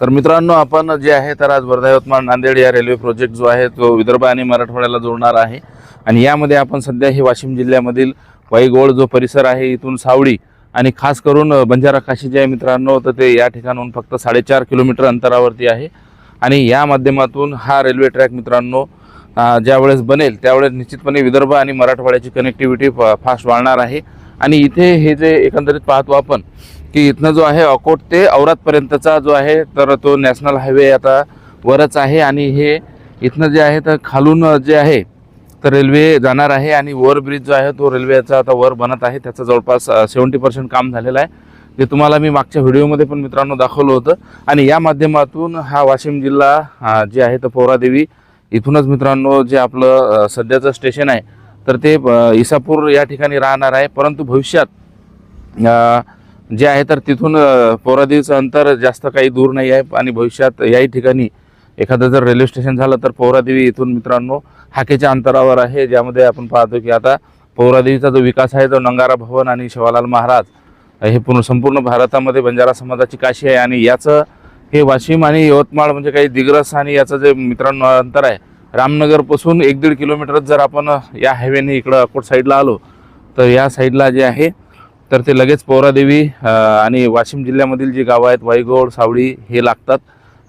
तर मित्रांनो आपण जे आहे तर आज वर्धा यवतमाळ नांदेड या रेल्वे प्रोजेक्ट जो आहे तो विदर्भ आणि मराठवाड्याला जोडणार आहे. आणि यामध्ये आपण सध्या हे वाशिम जिल्ह्यामधील वाईगोळ जो परिसर आहे इथून सावळी आणि खास करून बंजारा काशी जे आहे मित्रांनो तर ते या ठिकाणाहून फक्त साडेचार किलोमीटर अंतरावरती आहे. आणि या माध्यमातून हा रेल्वे ट्रॅक मित्रांनो ज्यावेळेस बनेल त्यावेळेस निश्चितपणे विदर्भ आणि मराठवाड्याची कनेक्टिव्हिटी फास्ट वाढणार आहे. आणि इथे हे जे एकंदरीत पाहतो आपण की इथनं जो आहे अकोट ते औरातपर्यंतचा जो आहे तर तो नॅशनल हायवे आता वरच आहे आणि हे इथनं जे आहे तर खालून जे आहे तर रेल्वे जाणार आहे आणि ओव्हरब्रिज जो आहे तो रेल्वेचा आता वर बनत आहे. त्याचं जवळपास सेवन्टी पर्सेंट काम झालेलं आहे. ते तुम्हाला मी मागच्या व्हिडिओमध्ये पण मित्रांनो दाखवलं होतं. आणि या माध्यमातून हा वाशिम जिल्हा जे आहे तर पोरादेवी इथूनच मित्रांनो जे आपलं सध्याचं स्टेशन आहे तर ते इसापूर या ठिकाणी राहणार आहे. परंतु भविष्यात जे आहे तर तिथून पोहरादेवीचं अंतर जास्त काही दूर नाही आहे आणि भविष्यात याही ठिकाणी एखादं जर रेल्वे स्टेशन झालं तर पोहरादेवी इथून मित्रांनो हाकेच्या अंतरावर आहे ज्यामध्ये आपण पाहतो की आता पोहरादेवीचा जो विकास आहे तो नंगारा भवन आणि शिवालाल महाराज हे पूर्ण संपूर्ण भारतामध्ये बंजारा समाजाची काशी आहे आणि याचं हे वाशिम आणि यवतमाळ म्हणजे काही दिग्रस आणि याचं जे मित्रांनो अंतर आहे रामनगरपासून एक दीड किलोमीटरच जर आपण या हायवेने इकडं अकोट साईडला आलो तर या साईडला जे आहे तर ते लगेच पोहरादेवी आणि वाशिम जिल्ह्यामधील जी गावं आहेत वाईगोड सावळी हे लागतात.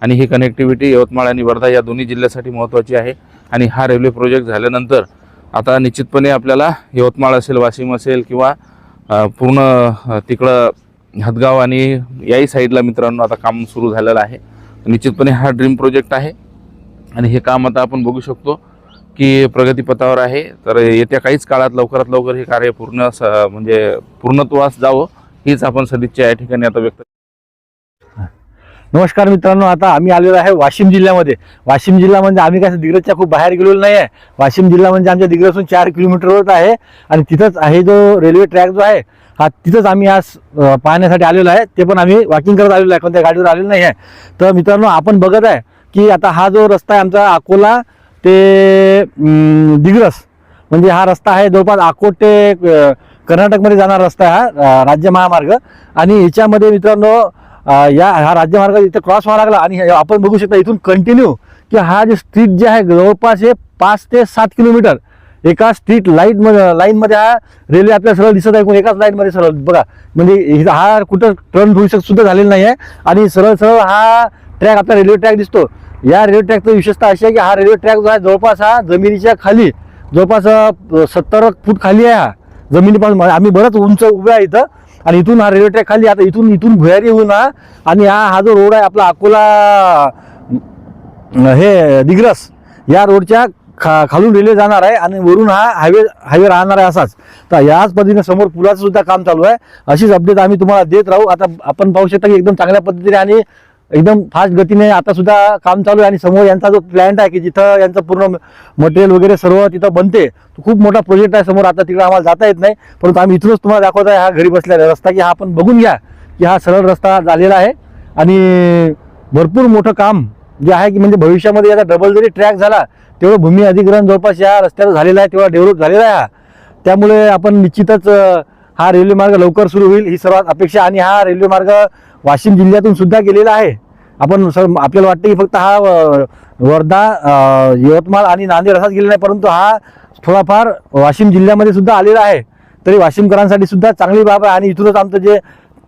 आणि ही कनेक्टिव्हिटी यवतमाळ आणि वर्धा या दोन्ही जिल्ह्यासाठी महत्त्वाची आहे. आणि हा रेल्वे प्रोजेक्ट झाल्यानंतर आता निश्चितपणे आपल्याला यवतमाळ असेल वाशिम असेल किंवा पूर्ण तिकडं हदगाव आणि याही साईडला मित्रांनो आता काम सुरू झालेलं आहे. निश्चितपणे हा ड्रीम प्रोजेक्ट आहे. आणि हे काम आता आपण बघू शकतो. की प्रगतीपथावर आहे. तर येत्या काहीच काळात लवकरात लवकर हे कार्य पूर्ण स म्हणजे पूर्णत्वास जावं हीच आपण सदिच्छा या ठिकाणी आता व्यक्त नमस्कार मित्रांनो आता आम्ही आलेलो आहे वाशिम जिल्ह्यामध्ये. वाशिम जिल्हा म्हणजे आम्ही काय दिग्रजच्या खूप बाहेर गेलेलो नाही आहे. वाशिम जिल्हा म्हणजे आमच्या दिग्रजून चार किलोमीटरवर आहे. आणि तिथंच आहे जो रेल्वे ट्रॅक जो आहे हा तिथंच आम्ही आज पाहण्यासाठी आलेलो आहे. ते पण आम्ही वॉकिंग करत आलेलो आहे कोणत्या गाडीवर आलेलो नाही आहे. तर मित्रांनो आपण बघत आहे की आता हा जो रस्ता आहे आमचा अकोला ते दिग्रस. म्हणजे हा रस्ता आहे जवळपास आकोट ते कर्नाटकमध्ये जाणारा रस्ता आहे हा राज्य महामार्ग. आणि याच्यामध्ये मित्रांनो या हा राज्यमार्ग इथे क्रॉस व्हावा लागला आणि हे आपण बघू शकता इथून कंटिन्यू की हा जे स्ट्रीट जे आहे जवळपास हे पाच ते सात किलोमीटर एका स्ट्रीट लाइट लाईनमध्ये हा रेल्वे आपल्याला सरळ दिसत आहे एकाच लाईनमध्ये सरळ बघा. म्हणजे हा कुठं टर्न होऊ शक सुद्धा झालेला नाही आहे आणि सरळ सरळ हा ट्रॅक आपला रेल्वे ट्रॅक दिसतो. या रेल्वे ट्रॅकचं विशेषता अशी आहे की हा रेल्वे ट्रॅक जो आहे जवळपास हा जमिनीच्या खाली जवळपास सत्तर फूट खाली आहे हा. जमिनीपासून आम्ही बरंच उंच उभे आहे इथं. आणि इथून हा रेल्वे ट्रॅक खाली आता इथून इथून भुयारी होऊन हा आणि हा हा जो रोड आहे आपला अकोला हे दिग्रस या रोडच्या खा खालून रेल्वे जाणार आहे आणि वरून हा हायवे हायवे राहणार आहे असाच. तर याच पद्धतीने समोर पुलाचं सुद्धा काम चालू आहे. अशीच अपडेट आम्ही तुम्हाला देत राहू. आता आपण पाहू शकता की एकदम चांगल्या पद्धतीने आणि एकदम फास्ट गतीने आता सुद्धा काम चालू आहे आणि समोर यांचा जो प्लॅन्ट आहे की जिथं यांचं पूर्ण मटेरियल वगैरे सर्व तिथं बनते तो खूप मोठा प्रोजेक्ट आहे समोर. आता तिकडे आम्हाला जाता येत नाही परंतु आम्ही इथूनच तुम्हाला दाखवत आहे हा घरी बसलेला रस्ता की हा आपण बघून घ्या की हा सरळ रस्ता झालेला आहे. आणि भरपूर मोठं काम जे आहे की म्हणजे भविष्यामध्ये याचा डबल जरी ट्रॅक झाला तेवढं भूमी अधिग्रहण जवळपास या रस्त्यावर झालेलं आहे तेवढा डेव्हलप झालेला आहे हा. त्यामुळे आपण निश्चितच हा रेल्वे मार्ग लवकर सुरू होईल ही सर्वात अपेक्षा. आणि हा रेल्वे मार्ग वाशिम जिल्ह्यातून सुद्धा गेलेला आहे. आपण सर आपल्याला वाटतं की फक्त हा वर्धा यवतमाळ आणि नांदेड असाच गेलेला नाही परंतु हा थोडाफार वाशिम जिल्ह्यामध्ये सुद्धा आलेला आहे. तरी वाशिमकरांसाठी सुद्धा चांगली बाब आहे आणि इथूनच आमचं जे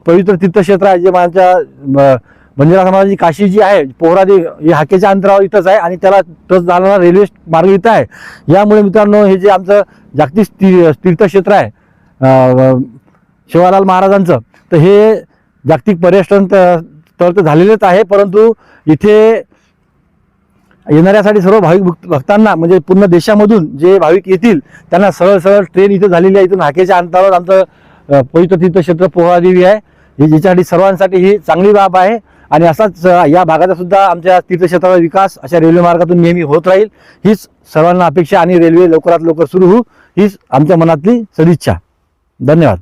पवित्र तीर्थक्षेत्र आहे जे माझ्या बंजारा समाजाची काशी जी आहे पोहरादी हे हाकेच्या अंतरावर इथंच आहे आणि त्याला टच जाणारा रेल्वे मार्ग इथं आहे. यामुळे मित्रांनो हे जे आमचं जागतिक तीर्थक्षेत्र आहे शिवालाल महाराजांचं तर हे जागतिक पर्यटन त- स्थळ तर झालेलेच आहे परंतु इथे येणाऱ्यासाठी सर्व भाविक भक्तांना म्हणजे पूर्ण देशामधून जे भाविक येतील त्यांना सरळ सरळ ट्रेन इथं झालेली आहे. इथून हाकेच्या अंतरावर आमचं पवित्र तीर्थक्षेत्र पोहादेवी आहे. ही ज्याच्यासाठी सर्वांसाठी ही चांगली बाब आहे. आणि असाच या भागाचा सुद्धा आमच्या तीर्थक्षेत्राचा विकास अशा रेल्वे मार्गातून नेहमी होत राहील. हीच सर्वांना अपेक्षा आणि रेल्वे लवकरात लवकर सुरू होऊ. हीच आमच्या मनातली सदिच्छा. धन्यवाद.